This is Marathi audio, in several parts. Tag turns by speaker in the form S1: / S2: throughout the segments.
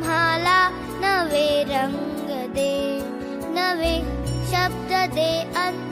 S1: माला नवे रङ्गदे नवे शब्द दे
S2: अन्त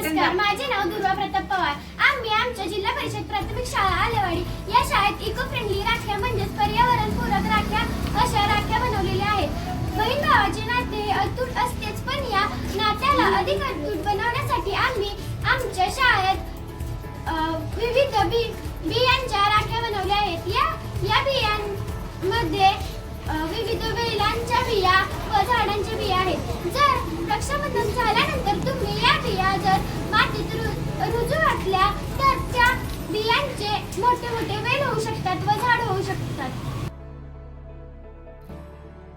S3: नमस्कार माझे नाव दुर्वा प्रताप पवार. आम्ही आमच्या जिल्हा परिषद प्राथमिक शाळा आलेवाडी या शाळेत इको फ्रेंडली राख्या म्हणजेच पर्यावरणपूरक राख्या अशा राख्या बनवलेल्या आहेत. बहीण भावाचे नाते अतूट असतेच पण या नात्याला अधिक अतूट बनवण्यासाठी आम्ही आमच्या शाळेत विविध बी बियांच्या राख्या बनवल्या आहेत. या या बियांमध्ये विविध वेलांच्या बिया झाडांच्या बिया आहेत. जर रक्षाबंधन झाल्यानंतर तुम्ही या बिया जर मातीत रुजू घातल्या तर त्या बियांचे मोठे मोठे वेल होऊ शकतात व झाड होऊ शकतात.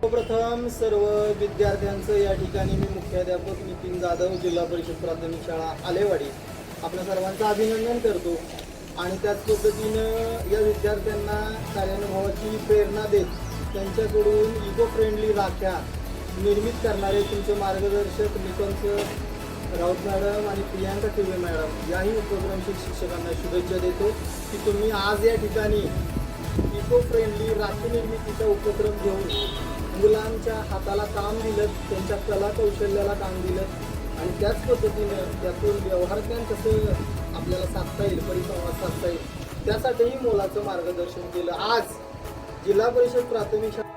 S4: सर्वप्रथम सर्व विद्यार्थ्यांचं या ठिकाणी मी मुख्याध्यापक नितीन जाधव जिल्हा परिषद प्राथमिक शाळा आलेवाडी आपल्या सर्वांचं अभिनंदन करतो. आणि त्याच पद्धतीनं या विद्यार्थ्यांना कार्यानुभवाची प्रेरणा देत त्यांच्याकडून इको फ्रेंडली राख्या निर्मित करणारे तुमचे मार्गदर्शक निकंच राऊत मॅडम आणि प्रियांका टिवे मॅडम याही उपक्रमशील शिक्षकांना शुभेच्छा देतो की तुम्ही आज या ठिकाणी इको फ्रेंडली राखी निर्मितीचा उपक्रम घेऊन मुलांच्या हाताला काम दिलं त्यांच्या कला कौशल्याला काम दिलं आणि त्याच पद्धतीनं त्यातून व्यवहार ज्ञान कसं आपल्याला साधता येईल परिसंवाद साधता येईल त्यासाठीही मोलाचं मार्गदर्शन केलं. आज जिल्हा परिषद प्राथमिक शाळा